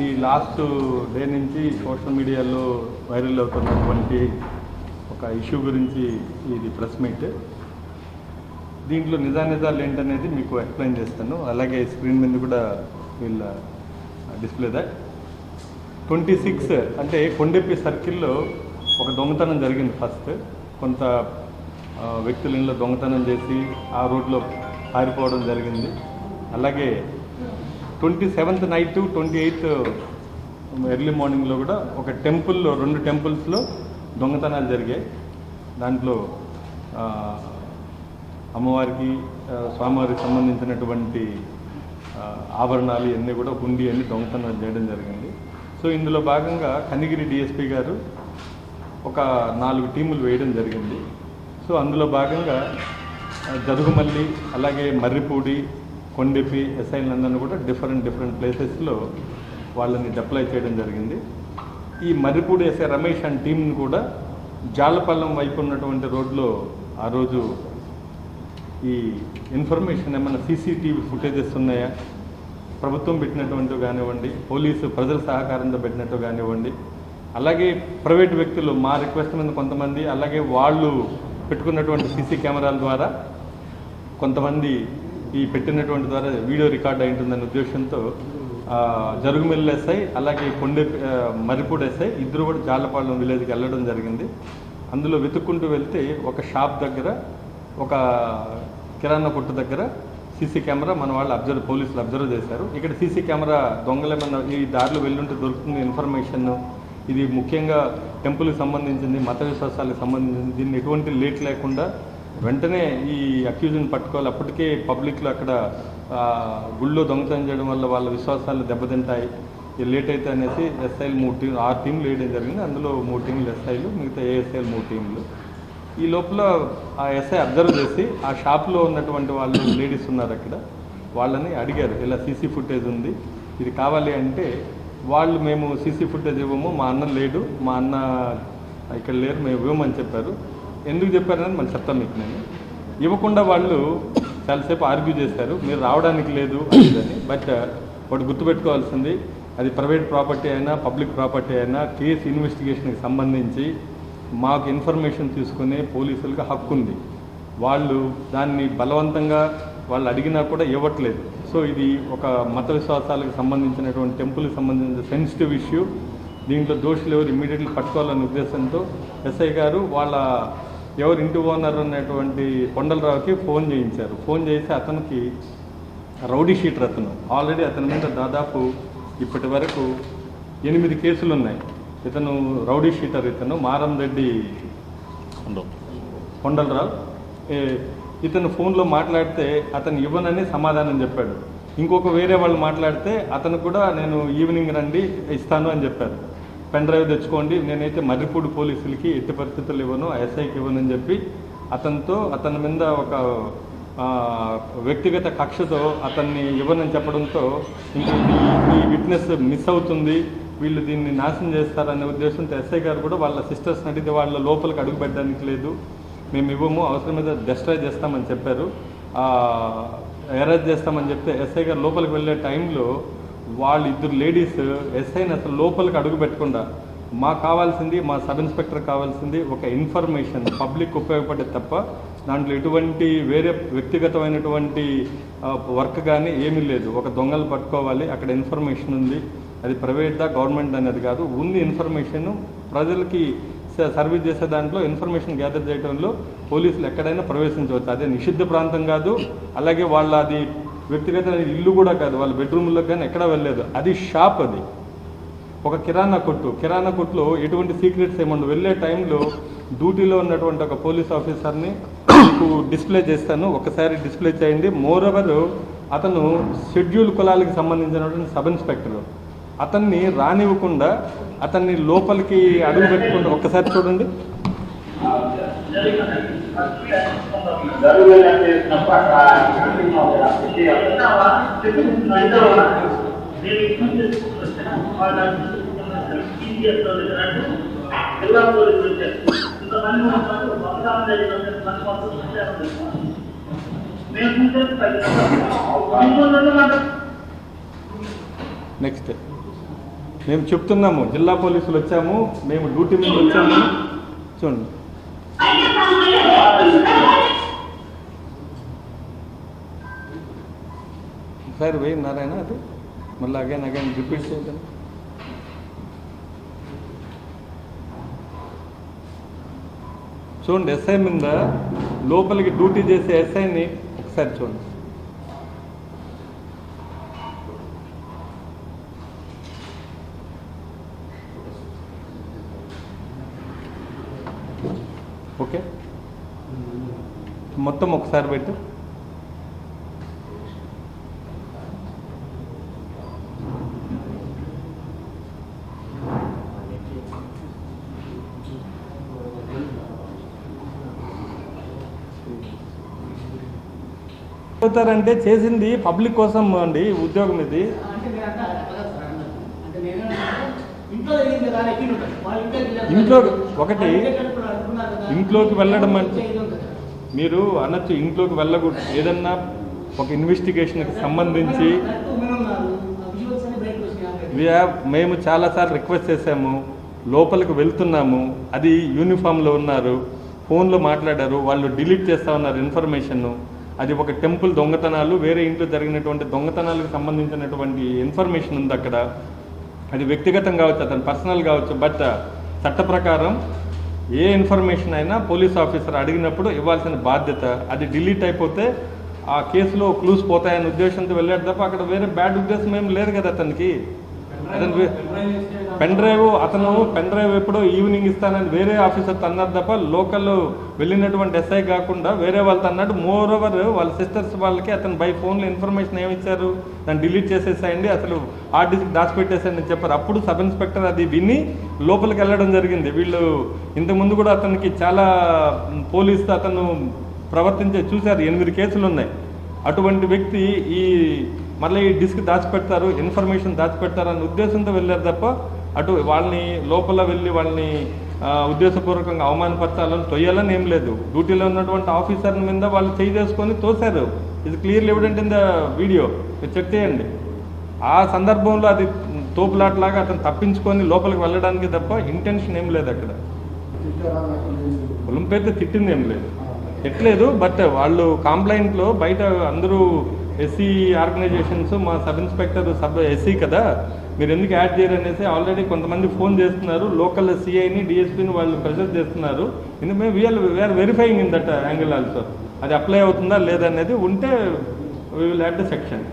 ఇది last day నుంచి social మీడియాలో వైరల్ అవుతున్నటువంటి ఒక ఇష్యూ గురించి ఇది ప్రెస్ మీట్ దీంట్లో నిజానిజాలు ఏంటనేది మీకు ఎక్స్ప్లెయిన్ చేస్తాను. అలాగే స్క్రీన్ మీద కూడా వీళ్ళ డిస్ప్లే దాట్ ట్వంటీ సిక్స్ అంటే కొండెప్పి సర్కిల్లో ఒక దొంగతనం జరిగింది ఫస్ట్ కొంత వ్యక్తుల ఇంట్లో దొంగతనం చేసి ఆ రోడ్లో పారిపోవడం జరిగింది. అలాగే twenty seventh night twenty eighth early మార్నింగ్లో కూడా ఒక టెంపుల్లో రెండు టెంపుల్స్లో దొంగతనాలు జరిగాయి. దాంట్లో అమ్మవారికి స్వామివారికి సంబంధించినటువంటి ఆభరణాలు ఇవన్నీ కూడా హుండీ అన్ని దొంగతనాలు చేయడం జరిగింది. సో ఇందులో భాగంగా కనిగిరి డిఎస్పి గారు ఒక నాలుగు టీములు వేయడం జరిగింది. సో అందులో భాగంగా జరుగుమల్లి అలాగే మర్రిపూడి కొండెపి ఎస్ఐలందరినీ కూడా డిఫరెంట్ డిఫరెంట్ ప్లేసెస్లో వాళ్ళని డిప్లాయ్ చేయడం జరిగింది. ఈ మర్రిపూడి ఎస్ఐ రమేష్ అండ్ టీంని కూడా జాలపల్లం వైపు ఉన్నటువంటి రోడ్లో ఆ రోజు ఈ ఇన్ఫర్మేషన్ ఏమైనా సీసీటీవీ ఫుటేజెస్ ఉన్నాయా? ప్రభుత్వం పెట్టినటువంటి కానివ్వండి పోలీసు ప్రజల సహకారంతో పెట్టినట్టు కానివ్వండి అలాగే ప్రైవేట్ వ్యక్తులు మా రిక్వెస్ట్ మీద కొంతమంది అలాగే వాళ్ళు పెట్టుకున్నటువంటి సీసీ కెమెరాల ద్వారా కొంతమంది ఈ పెట్టినటువంటి ద్వారా వీడియో రికార్డ్ అయి ఉంటుందనే ఉద్దేశంతో ఆ, ఎస్ఐ అలాగే కొండె మరిపూడి ఎస్ఐ ఇద్దరు కూడా జాలపాలెం విలేజ్కి వెళ్ళడం జరిగింది. అందులో వెతుక్కుంటూ వెళ్తే ఒక షాప్ దగ్గర ఒక కిరాణా కొట్టు దగ్గర సీసీ కెమెరా మన వాళ్ళు అబ్జర్వ్ పోలీసులు అబ్జర్వ్ చేశారు. ఇక్కడ సీసీ కెమెరా దొంగలేమన్నా ఈ దారిలో వెళ్ళుంటే దొరుకుతుంది ఇన్ఫర్మేషన్. ఇది ముఖ్యంగా టెంపుల్కి సంబంధించింది మత విశ్వాసాలకు సంబంధించింది దీన్ని ఎటువంటి లేట్ లేకుండా వెంటనే ఈ అక్యూజ్ని పట్టుకోవాలి. అప్పటికే పబ్లిక్లో అక్కడ గుళ్ళో దొంగతనం చేయడం వల్ల వాళ్ళ విశ్వాసాలు దెబ్బతింటాయి. ఇది లేట్ అయితే అనేసి ఎస్ఐలు మూడు టీం ఆరు టీంలు వేయడం జరిగింది. అందులో మూడు టీంలు ఎస్ఐలు మిగతా ఏఎస్ఐలు మూడు టీంలు. ఈ లోపల ఆ ఎస్ఐ అబ్జర్వ్ చేసి ఆ షాప్లో ఉన్నటువంటి వాళ్ళు లేడీస్ ఉన్నారు అక్కడ. వాళ్ళని అడిగారు ఇలా సీసీ ఫుటేజ్ ఉంది ఇది కావాలి అంటే వాళ్ళు మేము సీసీ ఫుటేజ్ ఇవ్వము మా అన్న లేడు మా అన్న ఇక్కడ లేరు మేము ఇవ్వమని చెప్పారు. ఎందుకు చెప్పారని మళ్ళీ చెప్తాను మీకు నేను. ఇవ్వకుండా వాళ్ళు చాలాసేపు ఆర్గ్యూ చేశారు మీరు రావడానికి లేదు అని బట్ వాడు గుర్తుపెట్టుకోవాల్సింది అది ప్రైవేట్ ప్రాపర్టీ అయినా పబ్లిక్ ప్రాపర్టీ అయినా కేసు ఇన్వెస్టిగేషన్కి సంబంధించి మాకు ఇన్ఫర్మేషన్ తీసుకునే పోలీసులకు హక్కు ఉంది. వాళ్ళు దాన్ని బలవంతంగా వాళ్ళు అడిగినా కూడా ఇవ్వట్లేదు. సో ఇది ఒక మత విశ్వాసాలకు సంబంధించినటువంటి టెంపుల్కి సంబంధించిన సెన్సిటివ్ ఇష్యూ. దీంట్లో దోషులు ఎవరు ఇమీడియట్లీ పట్టుకోవాలనే ఉద్దేశంతో ఎస్ఐ గారు వాళ్ళ ఎవరు ఇంటి ఓనర్ అనేటువంటి కొండలరావుకి ఫోన్ చేయించారు. ఫోన్ చేసి అతనికి రౌడీ షీటర్ అతను. ఆల్రెడీ అతని మీద దాదాపు ఇప్పటి వరకు ఎనిమిది కేసులు ఉన్నాయి. ఇతను రౌడీ షీటర్ ఇతను మారం రెడ్డి కొండలరావు. ఇతను ఫోన్లో మాట్లాడితే అతను ఇవ్వనని సమాధానం చెప్పాడు. ఇంకొక వేరే వాళ్ళు మాట్లాడితే అతను కూడా నేను ఈవినింగ్ రండి ఇస్తాను అని చెప్పారు. పెన్ డ్రైవ్ తెచ్చుకోండి. నేనైతే మర్రిపూడి పోలీసులకి ఎట్టి పరిస్థితులు ఇవ్వను ఎస్ఐకి ఇవ్వనని చెప్పి అతనితో అతని మీద ఒక వ్యక్తిగత కక్షతో అతన్ని ఇవ్వనని చెప్పడంతో ఈ విట్నెస్ మిస్ అవుతుంది. వీళ్ళు దీన్ని నాశనం చేస్తారనే ఉద్దేశంతో ఎస్ఐ గారు కూడా వాళ్ళ సిస్టర్స్ అడిగితే వాళ్ళ లోపలికి అడుగు పెట్టడానికి లేదు. మేము ఇవ్వము అవసరం మీద డెస్ట్రాయ్ చేస్తామని చెప్పారు. ఎరేజ్ చేస్తామని చెప్తే ఎస్ఐ గారు లోపలికి వెళ్ళే టైంలో వాళ్ళు ఇద్దరు లేడీస్ ఎస్ఐని అసలు లోపలికి అడుగు పెట్టకుండా మాకు కావాల్సింది మా సబ్ ఇన్స్పెక్టర్ కావాల్సింది ఒక ఇన్ఫర్మేషన్ పబ్లిక్ ఉపయోగపడే తప్ప దాంట్లో ఎటువంటి వేరే వ్యక్తిగతమైనటువంటి వర్క్ కానీ ఏమీ లేదు. ఒక దొంగలు పట్టుకోవాలి అక్కడ ఇన్ఫర్మేషన్ ఉంది. అది ప్రైవేట్దా గవర్నమెంట్ అనేది కాదు. ఉంది ఇన్ఫర్మేషన్ ప్రజలకి సర్వీస్ చేసే దాంట్లో ఇన్ఫర్మేషన్ గ్యాదర్ చేయడంలో పోలీసులు ఎక్కడైనా ప్రవేశించవచ్చు. అదే నిషిద్ధ ప్రాంతం కాదు అలాగే వాళ్ళ అది వ్యక్తిగత ఇల్లు కూడా కాదు వాళ్ళ బెడ్రూమ్లో కానీ ఎక్కడా వెళ్ళలేదు. అది షాప్ అది. ఒక కిరాణా కొట్టు. కిరాణా కొట్టులో ఎటువంటి సీక్రెట్స్ ఏమన్నా వెళ్ళే టైంలో డ్యూటీలో ఉన్నటువంటి ఒక పోలీస్ ఆఫీసర్ని మీకు డిస్ప్లే చేస్తాను. ఒకసారి డిస్ప్లే చేయండి. మోర్ ఓవర్ అతను షెడ్యూల్ కులాలకు సంబంధించినటువంటి సబ్ ఇన్స్పెక్టర్ అతన్ని రానివ్వకుండా అతన్ని లోపలికి అడుగు పెట్టుకుంటూ ఒక్కసారి చూడండి. నెక్స్ట్ మేము చెప్తున్నాము జిల్లా పోలీసులు వచ్చాము మేము డ్యూటీ మీద వచ్చాము. చూడండి. ఒకసారి వెయ్యి నారాయణ అది? మళ్ళీ అగైన్ అగైన్ రిపీట్ చేయండి చూడండి ఎస్ఐ మీద లోపలికి డ్యూటీ చేసే ఎస్ఐని ఒకసారి చూడండి. మొత్తం ఒకసారి పెట్టు. అవుతారంటే చేసింది పబ్లిక్ కోసం అండి ఉద్యోగం ఇది. ఇంట్లో ఒకటి, ఇంట్లోకి వెళ్ళడం అంటే-. మీరు అనొచ్చు ఇంట్లోకి వెళ్ళకూడదు. ఏదన్నా ఒక ఇన్వెస్టిగేషన్కి సంబంధించి మేము చాలాసార్లు రిక్వెస్ట్ చేశాము. లోపలికి వెళ్తున్నాము. అది యూనిఫామ్లో ఉన్నారు. ఫోన్లో మాట్లాడారు. వాళ్ళు డిలీట్ చేస్తా ఉన్నారు ఇన్ఫర్మేషన్ అది ఒక టెంపుల్ దొంగతనాలు వేరే ఇంట్లో జరిగినటువంటి దొంగతనాలకు సంబంధించినటువంటి ఇన్ఫర్మేషన్ ఉంది అక్కడ. అది వ్యక్తిగతం కావచ్చు అతను పర్సనల్ కావచ్చు బట్ చట్ట ప్రకారం ఏ ఇన్ఫర్మేషన్ అయినా పోలీస్ ఆఫీసర్ అడిగినప్పుడు ఇవ్వాల్సిన బాధ్యత అది డిలీట్ అయిపోతే ఆ కేసులో క్లూస్ పోతాయనే ఉద్దేశంతో వెళ్ళాడు తప్ప అక్కడ వేరే బ్యాడ్ ఉద్దేశం ఏం లేదు కదా అతనికి. అతను పెన్ డ్రైవ్ అతను పెన్ డ్రైవ్ ఎప్పుడో ఈవినింగ్ ఇస్తానని వేరే ఆఫీసర్ అన్నారు తప్ప లోకల్ వెళ్ళినటువంటి ఎస్ఐ కాకుండా వేరే వాళ్ళతో అన్నాడు మోర్ ఓవర్ వాళ్ళ సిస్టర్స్ వాళ్ళకి అతను బై ఫోన్లో ఇన్ఫర్మేషన్ ఏమిచ్చారు దాన్ని డిలీట్ చేసేసాయండి. అసలు హార్డ్ డిస్క్ అని చెప్పారు. అప్పుడు సబ్ ఇన్స్పెక్టర్ అది విని లోపలికి వెళ్ళడం జరిగింది. వీళ్ళు ఇంతకుముందు కూడా అతనికి చాలా పోలీసు అతను ప్రవర్తించే చూశారు. ఎనిమిది కేసులు ఉన్నాయి. అటువంటి వ్యక్తి ఈ మళ్ళీ ఈ డిస్క్ దాచిపెడతారు ఇన్ఫర్మేషన్ దాచిపెడతారు అనే ఉద్దేశంతో వెళ్ళారు తప్ప అటు వాళ్ళని లోపల వెళ్ళి వాళ్ళని ఉద్దేశపూర్వకంగా అవమానపరచాలని తొయ్యాలని ఏం లేదు. డ్యూటీలో ఉన్నటువంటి ఆఫీసర్ మీద వాళ్ళు చేయి చేసుకొని తోశారు. ఇది clearly evident in the video. మీరు చెక్ చేయండి. ఆ సందర్భంలో అది తోపులాట్లాగా అతను తప్పించుకొని లోపలికి వెళ్ళడానికి తప్ప ఇంటెన్షన్ ఏం లేదు అక్కడ. ఒలింపైతే తిట్టింది ఏం లేదు తిట్టలేదు బట్ వాళ్ళు కంప్లైంట్లో బయట అందరూ ఎస్సీ ఆర్గనైజేషన్స్ మా సబ్ ఇన్స్పెక్టర్ సబ్ ఎస్సీ కదా మీరు ఎందుకు యాడ్ చేయరు అనేసి ఆల్రెడీ కొంతమంది ఫోన్ చేస్తున్నారు. లోకల్ సిఐని డిఎస్పీని వాళ్ళు ప్రెషర్ చేస్తున్నారు. ఎందుకంటే we are we are verifying in that angle also అది అప్లై అవుతుందా లేదా అనేది ఉంటే we will add the section